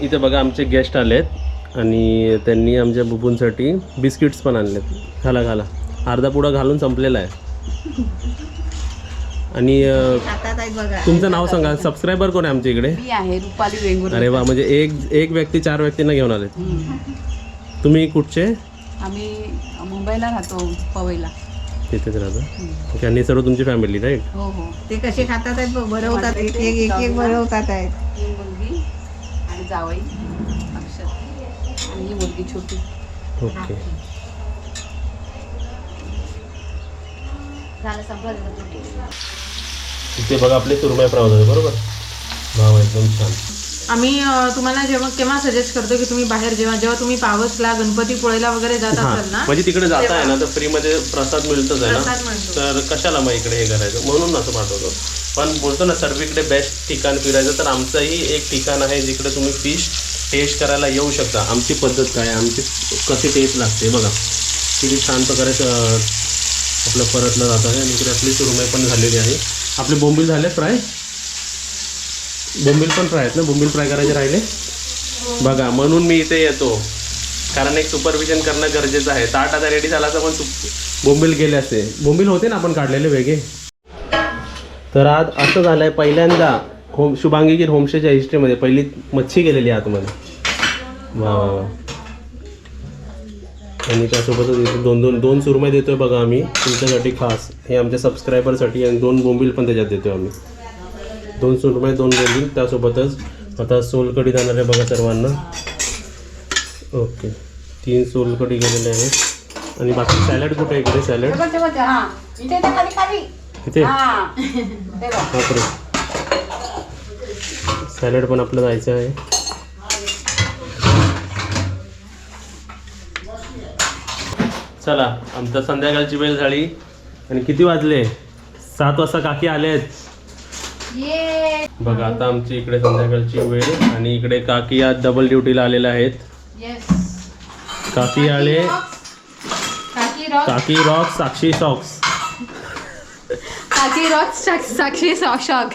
इथे बघा आमचे गेस्ट आलेत आणि त्यांनी आमच्या बुबूंसाठी बिस्किट्स पण आणलेत. घाला घाला. अर्धा पुडा घालून संपलेला आहे. आणि तुमचं नाव सांगा. सबस्क्रायबर कोण आहे आमच्या इकडे? अरे वा म्हणजे एक एक व्यक्ती चार व्यक्तींना घेऊन आलेत. तुम्ही कुठचे? आम्ही मुंबईला राहतो पवईला. तिथेच राहता? आणि सर्व तुमची फॅमिली राईट हो हो. ते कसे खातात आहेत? भरवतात एक एक एक एक भरवतात आहेत. आणि जावई अक्षर. आणि ही मुलगी छोटी. ओके. इथे बघा आपले सुरमय फ्राय होते बरोबर? भाव एकदम छान. आम्ही तुम्हाला जेव्हा केव्हा सजेस्ट करतो की तुम्ही बाहेर जेव्हा जेव्हा तुम्ही पावसला गणपतीपुळेला वगैरे जात असाल ना म्हणजे तिकडे जाता आहे ना तर फ्रीमध्ये प्रसाद मिळतच आहे प्रसाद ना मिळतो. तर कशाला मग इकडे हे करायचं? म्हणून असं पाठवतो. पण बोलतो ना सर्वीकडे बेस्ट ठिकाण फिरायचं तर आमचंही एक ठिकाण आहे जिकडे तुम्ही फिश टेस्ट करायला येऊ शकता. आमची पद्धत काय आहे? आमची कशी टेस्ट लागते? बघा. किती छान प्रकारे आपलं परतलं जातं आहे. आणि इकडे आपली सुरमई पण झालेली आहे. आपले बोंबील झाले फ्राय? बोंबील पण फ्राय आहेत ना? बोंबील फ्राय करायचे राहिले? बघा म्हणून मी इथे येतो. कारण एक सुपरविजन करणं गरजेचं आहे. ताट आता रेडी झाला तर पण बोंबील गेले असते. बोंबील होते ना आपण काढलेले वेगळे? तर आज असं झालंय पहिल्यांदा होम शुभांगीगीर होमस्टेच्या हिस्ट्रीमध्ये पहिली मच्छी गेलेली आतमध्ये. वा वा वा. आणि त्यासोबतच इथे दोन दोन दोन सुरमय देतोय बघा आम्ही. तुमच्यासाठी खास. हे आमच्या सबस्क्रायबरसाठी आणि दोन बोंबील पण त्याच्यात देतोय आम्ही. दोन सुरमय दोन बोंबील. त्यासोबतच आता सोलकडी जाणार आहे बघा सर्वांना. ओके. तीन सोलकडी गेलेले आहेत. आणि बाकी सॅलड कुठे आहे इकडे? सॅलड हा. इथे इथे खाली खाली इथे हा ते बघ. बापरे सॅलड पण आपलं जायचं आहे. चला आमचा संध्याकाळची वेळ झाली. आणि किती वाजले? सात वाजता काकी आले आहेत बघा आता आमची इकडे संध्याकाळची वेळ आणि इकडे काकी आज डबल ड्युटीला आलेल्या आहेत. काकी आले. काकी रॉक साक्षी सॉक्स काकी रॉक साक्षी शॉक.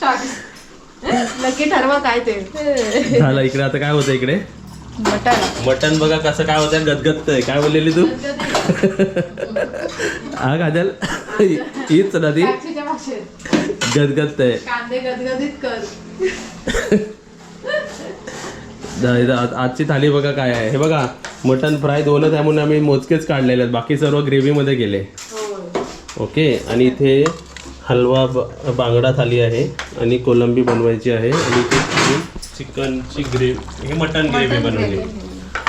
शॉक. नक्की ठरवा काय ते. झालं इकडे आता काय होतं इकडे? मटण. मटन बघा कसं काय होतं गदगदत काय बोललेली तू? हा काजल? हीच ना ती गदगदत आहे कांदे गदगदित कर. दा- इथं आज- आजची थाली बघा काय आहे. हे बघा मटन फ्राय दोनच आहे म्हणून आम्ही मोजकेच काढलेले आहेत. बाकी सर्व ग्रेव्हीमध्ये गेले. ओके आणि इथे हलवा ब- बांगडा थाली आहे आणि कोलंबी बनवायची आहे. आणि इथे चिकनची ग्रेव्ही ही मटन ग्रेव्ही बनवली.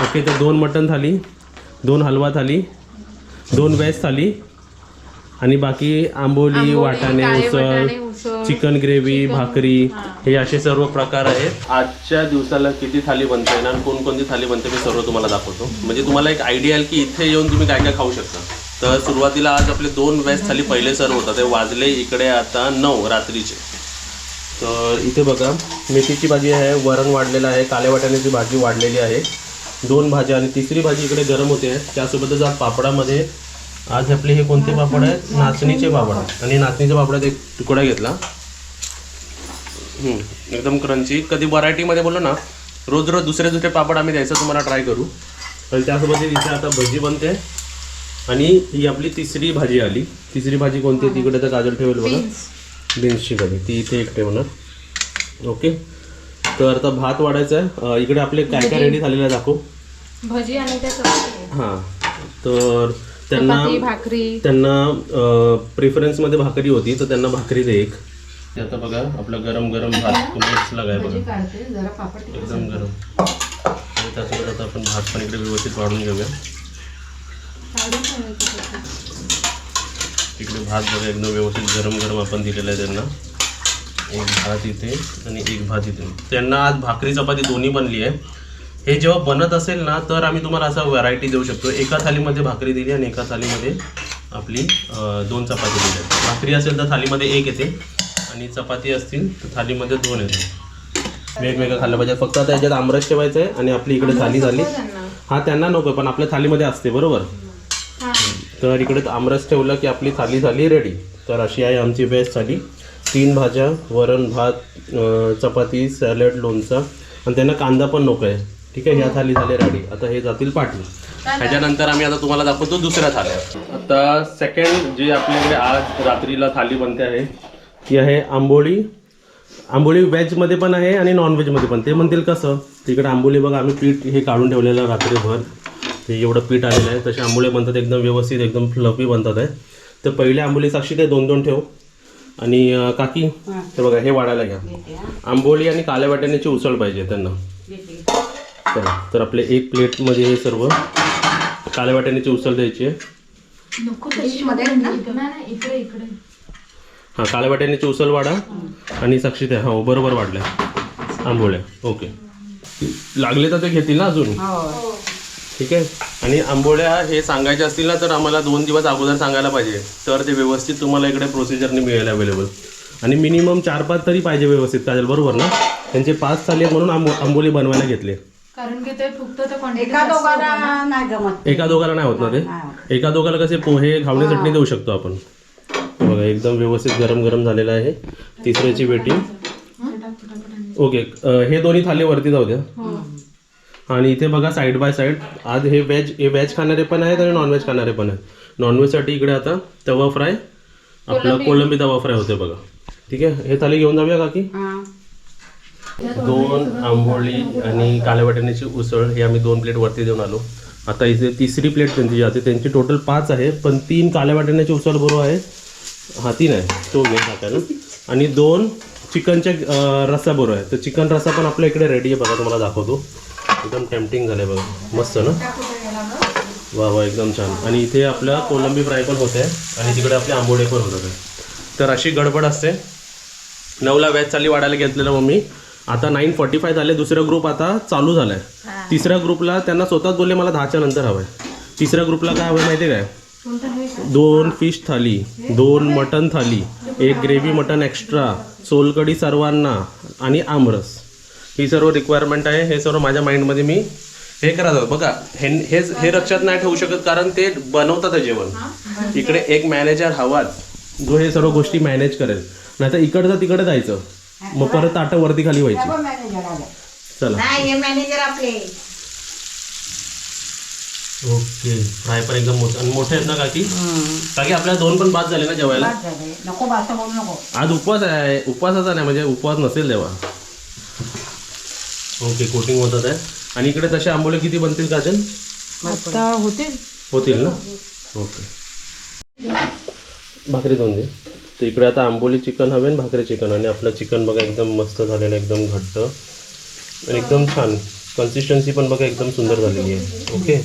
ओके तर दोन मटन थाली दोन हलवा थाली दोन व्हेज थाली आणि बाकी आंबोली वाटाणे उसळ चिकन ग्रेव्ही भाकरी हे. असे सर्व प्रकार आहेत. आजच्या दिवसाला किती थाली बनते? ना आणि कोणकोणती थाली बनते मी सर्व तुम्हाला दाखवतो. म्हणजे तुम्हाला एक आयडिया आहे की इथे येऊन तुम्ही काय काय खाऊ शकता. तर सुरुवातीला आज आपले दोन व्हेज थाली पहिले सर्व होतात ते वाजले इकडे आता नऊ रात्रीचे. तर इथे बघा मेथीची भाजी आहे वरण वाढलेलं आहे काल्या वाटाण्याची भाजी वाढलेली आहे. दोन भाज्या आणि तिसरी भाजी इकडे गरम होते. आहे त्यासोबतच आज पापडामध्ये आज आपले हे कोणते पापड आहेत? नाचणीचे पापड. आणि नाचणीच्या पापडात एक तुकडा घेतला. एकदम क्रंची. कधी व्हरायटीमध्ये बोललो ना रोज रोज दुसरे दुसरे पापड आम्ही द्यायचं तुम्हाला ट्राय करू. तर त्यासोबत इथे आता भजी बनते. आणि ही आपली तिसरी भाजी आली. तिसरी भाजी कोणती आहे? तिकडे तर गाजर ठेवेल बघा. बीन्सची भाजी. ती इथे एक ठेवणार ओके. तर आता भात वाढायचा आहे. इकडे आपले काय काय रेडी झालेलं आहे दाखव. भजी आणि हां. तर त्यांना भाकरी. त्यांना प्रेफरन्समध्ये भाकरी होती तर त्यांना भाकरी दे एक. ते आता बघा आपलं गरम गरम भात मिक्सला काय बघा. काढते. जरा पापड एकदम गरम. आणि त्यासोबत आता आपण भात पण इकडे व्यवस्थित वाढून घेऊया. इकडे भात बघा एकदम व्यवस्थित गरम गरम आपण दिलेलं आहे त्यांना. एक भात इथे आणि एक भात इथे. त्यांना आज भाकरी चपाती दोन्ही बनली आहे. हे जेव्हा बनत असेल ना तर आम्ही तुम्हाला असा व्हरायटी देऊ शकतो. एका थालीमध्ये भाकरी दिली आणि एका थालीमध्ये आपली दोन चपाती दिल्या भाकरी असेल तर थालीमध्ये एक येते आणि चपाती असतील तर थालीमध्ये दोन येते. वेगवेगळं खाल्लं पाहिजे फक्त आता याच्यात आमरस ठेवायचं आहे आणि आपली इकडे थाली झाली. हा त्यांना नको पण आपल्या थालीमध्ये असते बरोबर? तर इकडे आमरस ठेवलं की आपली थाली झाली रेडी तर अशी आहे आमची बेस्ट थाली. तीन भाज्या वरण भात चपाती सॅलड लोणचा. आणि त्यांना कांदा पण नको आहे. ठीक आहे? ह्या थाली झाले रेडी आता हे जातील पाठी. ह्याच्यानंतर आम्ही आता तुम्हाला दाखवतो दुसऱ्या थाल्या. आता सेकंड जे आपल्याकडे आज रात्रीला थाली बनते आहे ती आहे आंबोळी आंबोळी व्हेजमध्ये पण आहे आणि नॉनव्हेजमध्ये पण. ते म्हणतील कसं? तिकडे आंबोळी बघा आम्ही पीठ हे काढून ठेवलेलं रात्रीभर. ते एवढं पीठ आलेलं आहे. तसे आंबोळे बनतात एकदम व्यवस्थित एकदम फ्लफी बनतात आहे. तर पहिले आंबोली साक्षी ते दोन दोन ठेव. आणि काकी हे. बघा हे वाढायला घ्या. आंबोळी आणि काल्या वाटाण्याची उसळ पाहिजे त्यांना. चला तर आपले एक प्लेटमध्ये हे सर्व काल्या वाटाण्याची उसळ द्यायची आहे. हां काळ्या वाट्याने उसळ वाढा. आणि साक्षी त्या हो बरोबर वाढल्या आंबोळ्या ओके. लागले तर ते घेतील ना अजून? ठीक आहे? आणि आंबोळ्या हे सांगायचे असतील ना तर आम्हाला दोन दिवस अगोदर सांगायला पाहिजे. तर ते व्यवस्थित तुम्हाला इकडे प्रोसिजरने मिळेल अवेलेबल आणि मिनिमम चार पाच तरी पाहिजे व्यवस्थित काजल बरोबर ना? त्यांचे पाच चाले म्हणून आंबो आंबोली बनवायला घेतले. कारण की ते एका दोघांना नाही जमत. एका दोघाला नाही होत ना ते? एका दोघाला कसे पोहे घावणे चटणी देऊ शकतो आपण. बघा एकदम व्यवस्थित गरम गरम झालेलं आहे. तिसऱ्याची वेटिंग. ओके हे दोन्ही थाली वरती जाऊ द्या. आणि इथे बघा साईड बाय साईड आज हे व्हेज हे व्हेज खाणारे पण आहेत आणि नॉनव्हेज खाणारे पण आहेत. नॉनव्हेजसाठी इकडे आता तवा फ्राय आपला कोलंबी. तवा फ्राय होते बघा. ठीक आहे? हे थाली घेऊन जाऊया काकी. दोन आंबोळी आणि काल्या वाटाण्याची उसळ हे आम्ही दोन प्लेट वरती देऊन आलो. आता इथे तिसरी प्लेट त्यांची जाते त्यांची टोटल पाच आहे पण तीन काल्या वाटाण्याची उसळ बरोबर आहे. हा तीन आहे. तो घे टाकायला आणि दोन चिकनच्या रस्सा बरोबर आहे. तर चिकन रस्सा पण आपल्या इकडे रेडी आहे बघा तुम्हाला दाखवतो. एकदम टेम्पटिंग झालं आहे बघा. मस्त ना? वा वा एकदम छान. आणि इथे आपल्या कोलंबी फ्राय पण होते आणि तिकडे आपले आंबोळे पण होतात. तर अशी गडबड असते. नऊला व्याज चालली वाढायला घेतलेलं मम्मी. आता नाईन फॉर्टी फाय झाले. दुसरा ग्रुप आता चालू झालाय. तिसऱ्या ग्रुपला त्यांना स्वतःच बोलले मला दहाच्या नंतर हवंय. तिसऱ्या ग्रुपला काय हवंय माहिती आहे काय दोन फिश थाली दोन मटन थाली एक ग्रेव्ही मटन एक्स्ट्रा सोलकडी सर्वांना आणि आमरस. ही सर्व रिक्वायरमेंट आहे. हे सर्व माझ्या माइंडमध्ये मी हे करा जातं बघा हे हेच हे लक्षात नाही ठेवू शकत कारण ते बनवतात जेवण. इकडे एक मॅनेजर हवाच जो हे सर्व गोष्टी मॅनेज करेल. नाही तर इकडचं तिकडे जायचं. मग परत ताटं वरती खाली व्हायची. चला. ओके. फ्राय पण एकदम मोठे आणि मोठे आहेत ना काकी? काकी आपल्याला दोन पण बाद झाले ना जेवायला? आज उपवास आहे. उपवासाचा नाही म्हणजे उपवास नसेल तेव्हा. ओके कोटिंग होतात आहे. आणि इकडे तसे आंबोळे किती बनतील काजल? आता होते होतील ना? ओके भाकरी दोन दे. तर इकडे आता आंबोली चिकन हवे आणि भाकरी चिकन. आणि आपलं चिकन बघा एकदम मस्त झालेलं एकदम घट्ट. आणि एकदम छान. कन्सिस्टन्सी पण बघा एकदम सुंदर झालेली आहे. ओके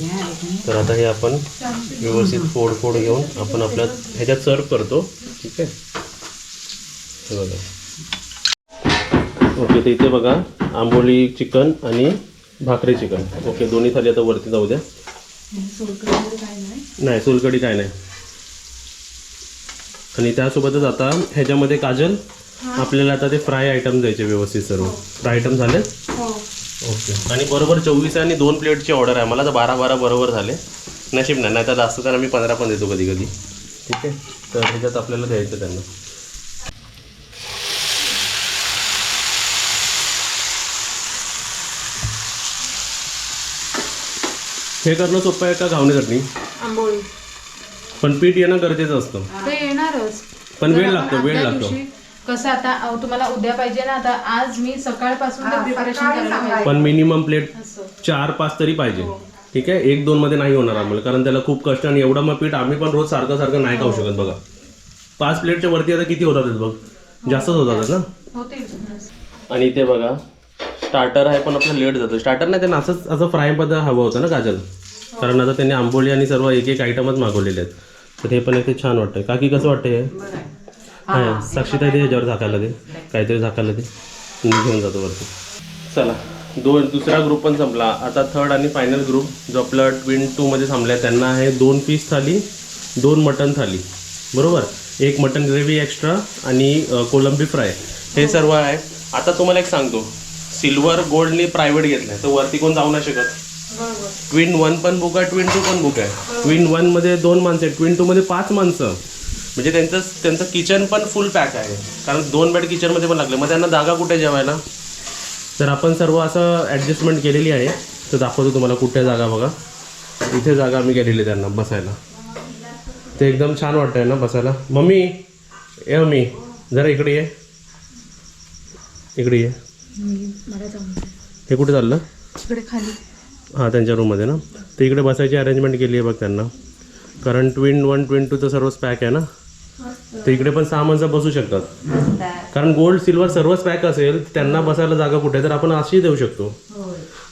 तर आता हे आपण व्यवस्थित फोड फोड घेऊन आपण आपल्या ह्याच्यात सर्व करतो. ठीक आहे हे बघा. ओके तर इथे बघा आंबोली चिकन आणि भाकरी चिकन. ओके दोन्ही थाली आता वरती जाऊ द्या. नाही सोलकडी काय नाही. आणि त्यासोबतच आता ह्याच्यामध्ये काजल आपल्याला आता ते फ्राय आयटम द्यायचे व्यवस्थित सर्व. फ्राय आयटम झाले? ओके. आणि बरोबर चोवीस आणि दोन प्लेटची ऑर्डर आहे. मला तर बारा बारा बरोबर झाले. नशीब नाही नाही तर जास्त तर आम्ही पंधरा पण देतो कधी कधी. ठीक आहे? तर ह्याच्यात आपल्याला द्यायचं त्यांना. हे करणं सोपं आहे का घावणे चटणी? आंबोळी. पण पीठ येणं गरजेचं असतं. ते येणारच. पण वेळ लागतो वेळ आदल्या लागतो. दिवशी कसं आता अहो, तुम्हाला उद्या पाहिजे ना आता आज मी सकाळपासून ते प्रिपरेशन करायला पाहिजे पण मिनिमम प्लेट असं. चार पाच तरी पाहिजे. ठीक आहे? एक दोन मध्ये नाही होणार आम्हाला कारण त्याला खूप कष्ट आणि एवढं मग पीठ आम्ही पण रोज सारखं सारखं नाही खाऊ शकत बघा. पाच प्लेटच्या वरती आता किती होतात बघ? जास्तच होतात ना? होतील. आणि इथे बघा स्टार्टर आहे पण आपलं लेट जातं. स्टार्टर नाही त्यांना असंच असं फ्रायमध्ये हवं होतं ना काजल? कारण आता त्यांनी आंबोली आणि सर्व एक एक आयटमच मागवलेले आहेत. तर हे पण एक ते छान वाटतंय. काकी कसं वाटतंय हे? हा साक्षीताई दे ह्याच्यावर झाकायला दे. काहीतरी झाकायला दे. मी घेऊन जातो वरती. चला. दोन दुसरा ग्रुप पण संपला. आता थर्ड आणि फायनल ग्रुप जो आपला ट्विन टूमध्ये थांबला त्यांना आहे दोन पीस थाली दोन मटन थाली. बरोबर? एक मटन ग्रेव्ही एक्स्ट्रा आणि कोलंबी फ्राय हे सर्व आहे. आता तुम्हाला एक सांगतो. सिल्वर गोल्डनी प्रायव्हेट घेतलं आहे तर वरती कोण जाऊ नाही शकत? ट्विन वन पण बुक आहे ट्विन टू पण बुक आहे. ट्विन वनमध्ये दोन माणसं आहेत. ट्विन टूमध्ये पाच माणसं. म्हणजे त्यांचं त्यांचं किचन पण फुल पॅक आहे. कारण दोन बेड किचनमध्ये पण लागले. मग त्यांना जागा कुठे जेवायला? तर आपण सर्व असं ॲडजस्टमेंट केलेली आहे. तर दाखवतो तुम्हाला कुठे जागा बघा. इथे जागा आम्ही केलेली आहे त्यांना बसायला. ते एकदम छान वाटतंय ना बसायला. मम्मी ए मम्मी जरा इकडे ये. इकडे ये. हे कुठे चाललं? इकडे खाली. हां त्यांच्या रूममध्ये ना? तर इकडे बसायची अरेंजमेंट केली आहे बघ त्यांना. कारण ट्विन वन ट्विन टूचं सर्वच पॅक आहे ना? तर इकडे पण सहा माणसं बसू शकतात. कारण गोल्ड सिल्वर सर्वच पॅक असेल त्यांना बसायला जागा कुठे तर आपण अशी देऊ शकतो.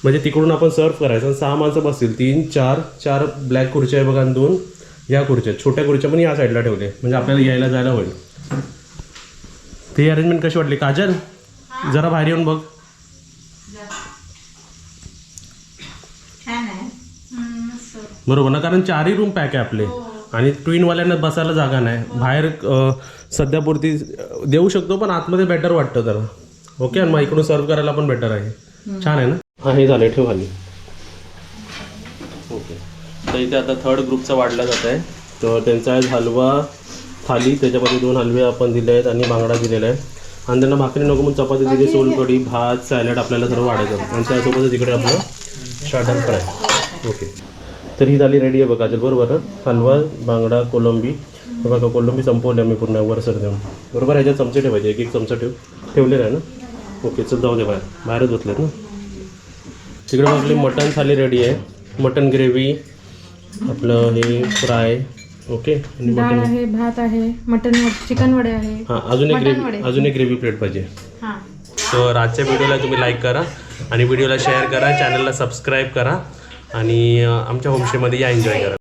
म्हणजे तिकडून आपण सर्व करायचं आणि सहा माणसं बसतील. तीन चार चार ब्लॅक खुर्च्या आहे बघा आणि दोन या खुर्च्या. छोट्या खुर्च्या पण या साईडला ठेवले. म्हणजे आपल्याला यायला जायला होईल. ती अरेंजमेंट कशी वाटली? काजल? जरा बाहेर येऊन बघ. छान आहे. बरोबर ना कारण चारही रूम पॅक आहे आपले. आणि ट्विनवाल्यांना बसायला जागा नाही. बाहेर अ, सध्यापुरती अ, देऊ शकतो पण आतमध्ये बेटर वाटतं जरा ओके आणि मग इकडून सर्व करायला पण बेटर आहे. छान आहे ना? हा हे झालं ठेव खाली. ओके तर इथे आता थर्ड ग्रुपचा वाढला जात आहे. तर त्यांचा आहे हलवा थाली त्याच्यामध्ये दोन हलवे आपण दिले आहेत आणि बांगडा दिलेला आहे. आणि त्यांना भाकरी नको म्हणून चपाती दिली सोलकढी भात सॅलड आपल्याला सर्व वाढायचं आणि त्यासोबतच इकडे आपलं स्टार्टर फ्राय. ओके. तर ही झाली रेडी आहे बघा बरोबर. हलवा बांगडा कोलंबी. बघा कोलंबी संपवली आम्ही पूर्ण वर सर देऊन. बरोबर ह्याच्यात चमचे ठेवायचे एक एक चमचा ठेव. ठेवलेला आहे ना? ओके चल जाऊ दे बाहेर. बाहेरच बसलेत ना? तिकडे आपली मटन थाली रेडी आहे. मटन ग्रेव्ही आपलं हे फ्राय. ओके आणि डाळ आहे भात आहे मटन चिकन वडे आहे. हां अजून एक मटण ग्रेव्ही वडे. अजून एक ग्रेव्ही प्लेट पाहिजे. हां. तर आजच्या व्हिडिओला तुम्ही लाईक करा आणि व्हिडिओला शेअर करा चॅनलला सबस्क्राईब करा आणि अं, आमच्या होमस्टेमध्ये या एन्जॉय करा.